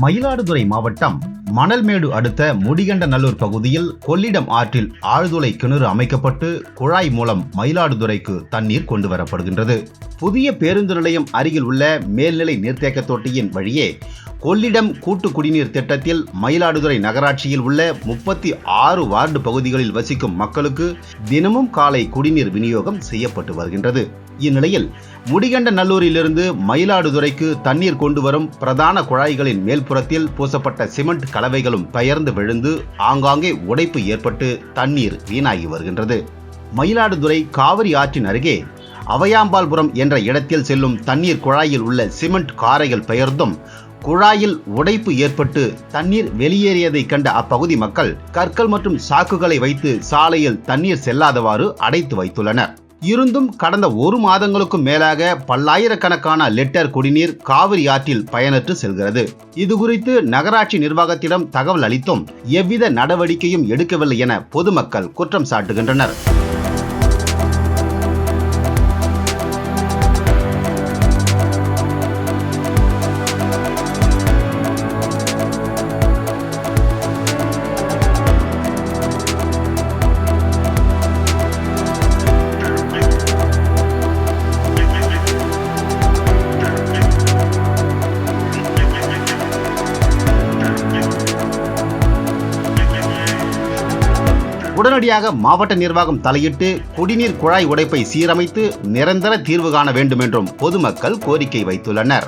மயிலாடுதுறை மாவட்டம் மணல்மேடு அடுத்த முடிகண்டநல்லூர் பகுதியில் கொள்ளிடம் ஆற்றில் ஆழ்துளை கிணறு அமைக்கப்பட்டு குழாய் மூலம் மயிலாடுதுறைக்கு தண்ணீர் கொண்டு வரப்படுகின்றது. புதிய பேருந்து நிலையம் அருகில் உள்ள மேல்நிலை நீர்த்தேக்க தொட்டியின் வழியே கொள்ளிடம் கூட்டு குடிநீர் திட்டத்தில் மயிலாடுதுறை நகராட்சியில் உள்ள முப்பத்தி ஆறு வார்டு பகுதிகளில் வசிக்கும் மக்களுக்கு தினமும் காலை குடிநீர் விநியோகம் செய்யப்பட்டு வருகின்றது. இந்நிலையில் முடிகண்ட நல்லூரிலிருந்து மயிலாடுதுறைக்கு தண்ணீர் கொண்டு வரும் பிரதான குழாய்களின் மேல்புறத்தில் பூசப்பட்ட சிமெண்ட் கலவைகளும் பெயர்ந்து விழுந்து ஆங்காங்கே உடைப்பு ஏற்பட்டு தண்ணீர் வீணாகி வருகின்றது. மயிலாடுதுறை காவிரி ஆற்றின் அருகே அவையாம்பாள்புரம் என்ற இடத்தில் செல்லும் தண்ணீர் குழாயில் உள்ள சிமெண்ட் காரைகள் பெயர்ந்தும் குழாயில் உடைப்பு ஏற்பட்டு தண்ணீர் வெளியேறியதை கண்ட அப்பகுதி மக்கள் கற்கள் மற்றும் சாக்குகளை வைத்து சாலையில் தண்ணீர் செல்லாதவாறு அடைத்து வைத்துள்ளனர். இருந்தும் கடந்த ஒரு மாதங்களுக்கும் மேலாக பல்லாயிரக்கணக்கான லிட்டர் குடிநீர் காவிரி ஆற்றில் பயனற்று செல்கிறது. இது குறித்து நகராட்சி நிர்வாகத்திடம் தகவல் அளித்தும் எவ்வித நடவடிக்கையும் எடுக்கவில்லை என பொதுமக்கள் குற்றம் சாட்டுகின்றனர். உடனடியாக மாவட்ட நிர்வாகம் தலையிட்டு குடிநீர் குழாய் உடைப்பை சீரமைத்து நிரந்தர தீர்வு காண வேண்டும் என்றும் பொதுமக்கள் கோரிக்கை வைத்துள்ளனர்.